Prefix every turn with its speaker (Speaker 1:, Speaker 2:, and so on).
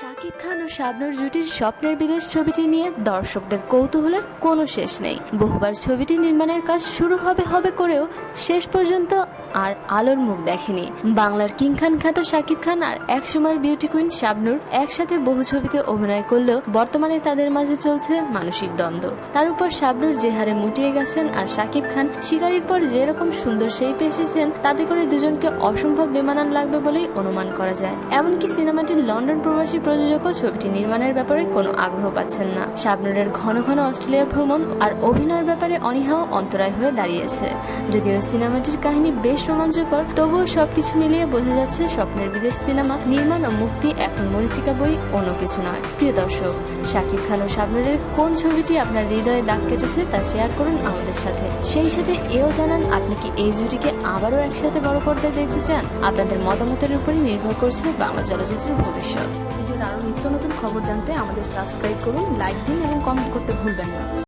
Speaker 1: শাকিব খান ও শাবনুর জুটির স্বপ্নের বিদেশ ছবিটি নিয়ে দর্শকদের কৌতূহলের কোনো শেষ নেই। বহুবার ছবিটি নির্মাণের কাজ শুরু হবে হবে করেও শেষ পর্যন্ত আর আলোর মুখ দেখেনি। বাংলার কিং খান খ্যাত শাকিব খান আর একসময়ের বিউটি কুইন শাবনুর একসাথে বহু ছবিতে অভিনয় করলেও বর্তমানে তাদের মাঝে চলছে মানসিক দ্বন্দ্ব। তার উপর শাবনুর যে হারে মুটিয়ে গেছেন আর শাকিব খান শিকারির পর যেরকম সুন্দর শেপে এসেছেন, তাতে করে দুজনকে অসম্ভব বেমানান লাগবে বলেই অনুমান করা যায়। এমনকি সিনেমাটির লন্ডন প্রবাসী প্রযোজকও ছবিটি নির্মাণের ব্যাপারে কোনো আগ্রহ পাচ্ছেন না। শাবনুরের ঘন ঘন অস্ট্রেলিয়া ভ্রমণ আর অভিনয়ের ব্যাপারে অনীহাও অন্তরায় হয়ে দাঁড়িয়েছে। যদিও সিনেমাটির কাহিনী বেশ রোমাঞ্চকর। তবুও সবকিছু মিলিয়ে বোঝা যাচ্ছে স্বপ্নের বিদেশ সিনেমা, নির্মাণ ও মুক্তি এখন মরিচিকা বই অন্য কিছু নয়। প্রিয় দর্শক, শাকিব খান ও শাবনুরের কোন ছবিটি আপনার হৃদয়ে দাগ কেটেছে তা শেয়ার করুন আমাদের সাথে। সেই সাথে এও জানান, আপনি কি এই জুটিকে আবারও একসাথে বড় পর্দায় দেখতে চান? আপনাদের মতামতের উপরই নির্ভর করছে বাংলা চলচ্চিত্রের ভবিষ্যৎ।
Speaker 2: নিজের আরও নিত্য নতুন খবর জানতে আমাদের সাবস্ক্রাইব করুন, লাইক দিন এবং কমেন্ট করতে ভুলবেন না।